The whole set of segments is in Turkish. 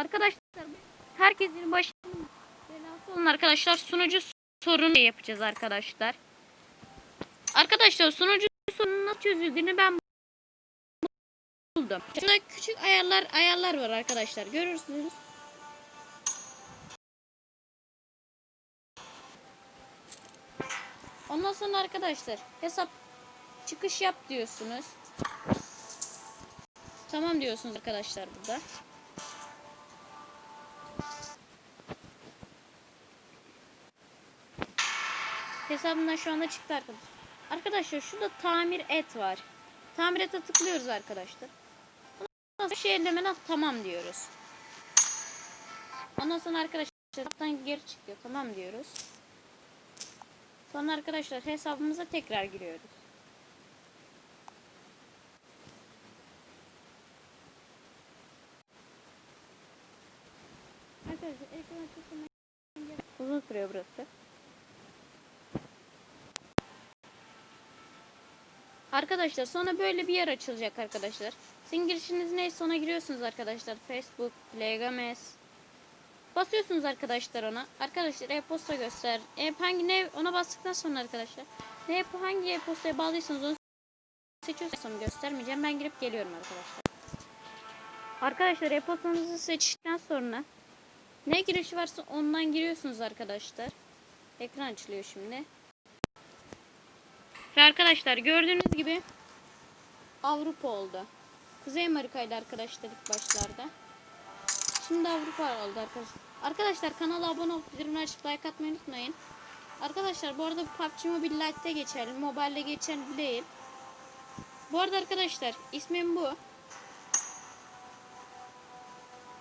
Arkadaşlar herkesin başının belası olun arkadaşlar. Sunucu sorunu yapacağız arkadaşlar. Arkadaşlar sunucu sorunun nasıl çözüldüğünü ben buldum. Şurada küçük ayarlar ayarlar var arkadaşlar. Görürsünüz. Ondan sonra arkadaşlar hesap çıkış yap diyorsunuz. Tamam diyorsunuz arkadaşlar burada. Hesabımdan şu anda çıktı arkadaşlar. Arkadaşlar şurada tamir et var. Tamir ete tıklıyoruz arkadaşlar. Ondan sonra şey elemene tamam diyoruz. Ondan sonra arkadaşlar hesaptan geri çıkıyor. Tamam diyoruz. Sonra arkadaşlar hesabımıza tekrar giriyoruz. Arkadaşlar ekran açısından uzun sürüyor burası. Arkadaşlar sonra böyle bir yer açılacak arkadaşlar. Sizin girişiniz neyse ona giriyorsunuz arkadaşlar. Facebook, Legames. Basıyorsunuz arkadaşlar ona. Arkadaşlar e-posta göster. E hangi ne ona bastıktan sonra arkadaşlar. Ne hangi e-postaya bağlıysanız onu seçiyorsanız göstermeyeceğim. Ben girip geliyorum arkadaşlar. Arkadaşlar e-postanızı seçtikten sonra ne girişi varsa ondan giriyorsunuz arkadaşlar. Ekran açılıyor şimdi. Ve arkadaşlar gördüğünüz gibi Avrupa oldu. Kuzey Amerika'ydı arkadaşlar ilk başlarda. Şimdi Avrupa oldu arkadaşlar. Arkadaşlar kanala abone olup bildirimleri açıp like atmayı unutmayın. Arkadaşlar bu arada PUBG Mobile Lite'de geçerli. Mobile'de geçerli değil. Bu arada arkadaşlar ismim bu.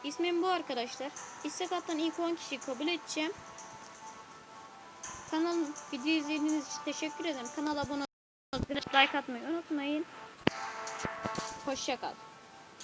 İsmim bu arkadaşlar. İstek atan ilk 10 kişiyi kabul edeceğim. Kanalım video izlediğiniz için teşekkür ederim. Kanala abone like atmayı unutmayın. Hoşçakal.